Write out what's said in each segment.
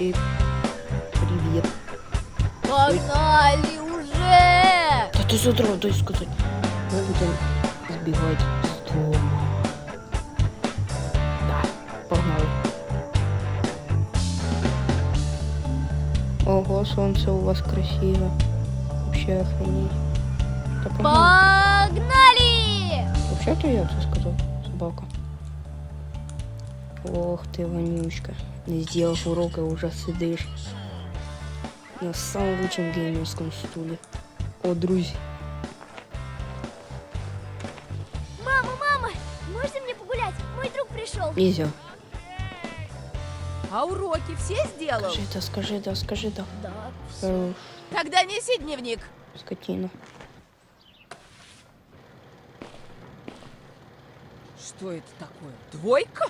И привет. Погнали уже! Да ты задрал, дай сказать. Мы будем сбивать с дома. Да, погнали. Ого, солнце у вас красиво. Вообще охренеть. Да погнали. Погнали! Вообще-то я это сказал, собака. Ох ты, вонючка. Не сделав урока, уже сидишь на самом лучшем геймерском стуле. О, друзі, Мама, мама, можно мне погулять? Мой друг пришел. нельзя. А уроки все сделал? Скажи да, скажи да, скажи да. Да. Хорош, Тогда неси дневник. скотина. Что это такое? Двойка?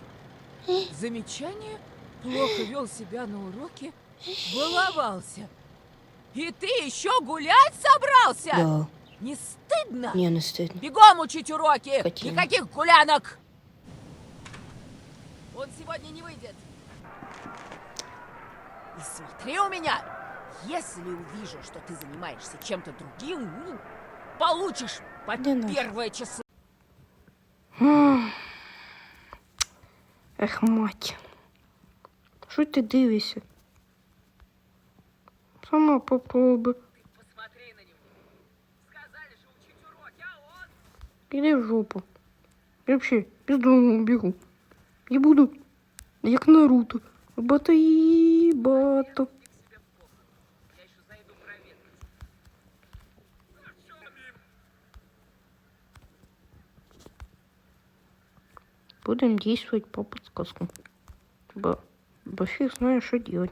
Замечание? Плохо вел себя на уроке? Баловался. И ты еще гулять собрался? Да, Не стыдно? мне не стыдно. Бегом учить уроки! Скотина. Никаких гулянок! Он сегодня не выйдет. И смотри у меня! Если увижу, что ты занимаешься чем-то другим, ну, получишь по Да первое число. Ех, мать. Що ти дивишся? Сама попробуй. Посмотри на него. Сказали же учить уроки, а он... Іди в жопу. Я вообще без дому бігу. І буду, як Наруто. Бата-і, бата. Я еще зайду проверить. Будем действовать по подсказкам. Бо, бо фиг знаю, что делать.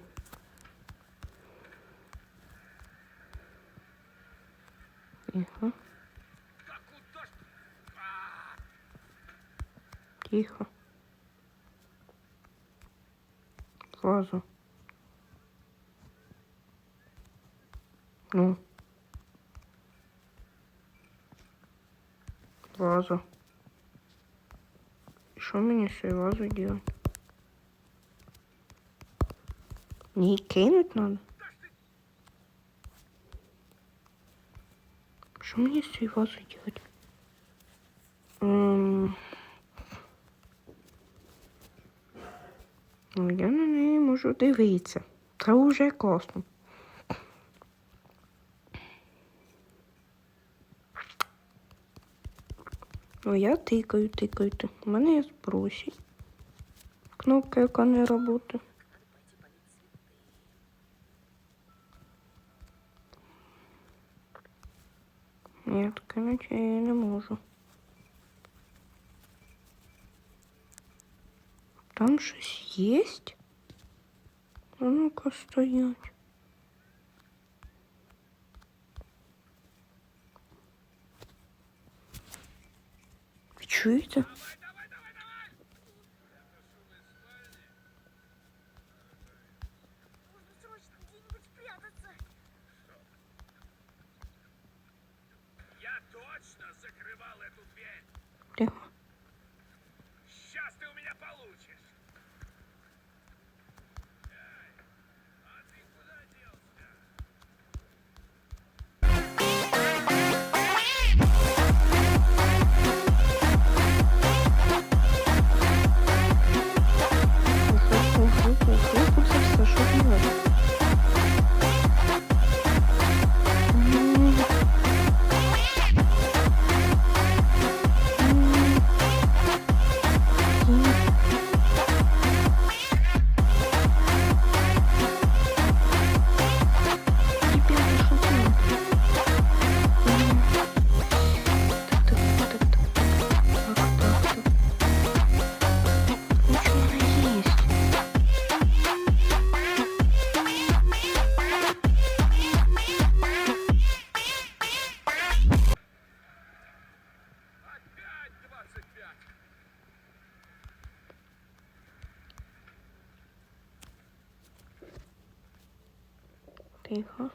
Тихо. Тихо. Сразу. Ну. Ваза. Что мне с вазой делать? Не кинуть надо? Что мне с этой делать? Ну, я на неї можу дивитися. Це вже класно. Ну, я тикаю, тикаю. ти- У мене є спросі. Кнопка, яка не працює. Ні, кинути я її не можу. Там щось є? А ну-ка стоять. Чуєте? тихо.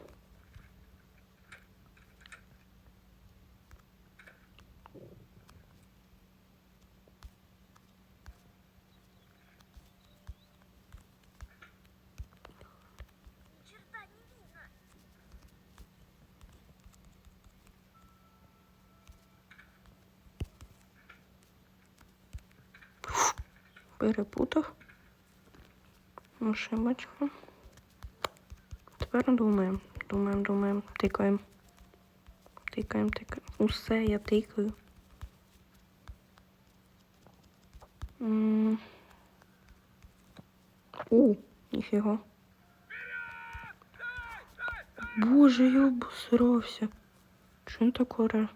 Перепутав ошибочку. Тепер думаємо. Думаємо, думаємо. Тикаємо. Тикаємо, тикаємо. Усе я тикаю. У, ніфіга. Боже, я обосрався. Чому так оре?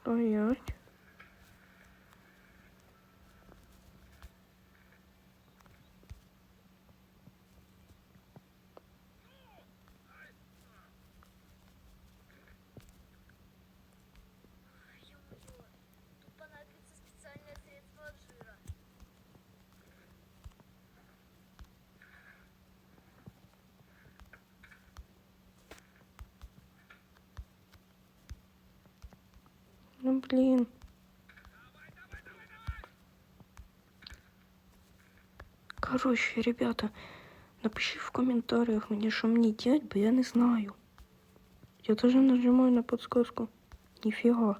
Стоять. Блин. Короче, ребята, напиши в комментариях мне, что мне делать, бо я не знаю. Я даже нажимаю на подсказку. Нифига.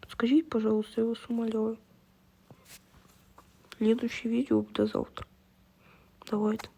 Подскажите, пожалуйста, я вас умоляю. Следующее видео будет завтра. Давайте.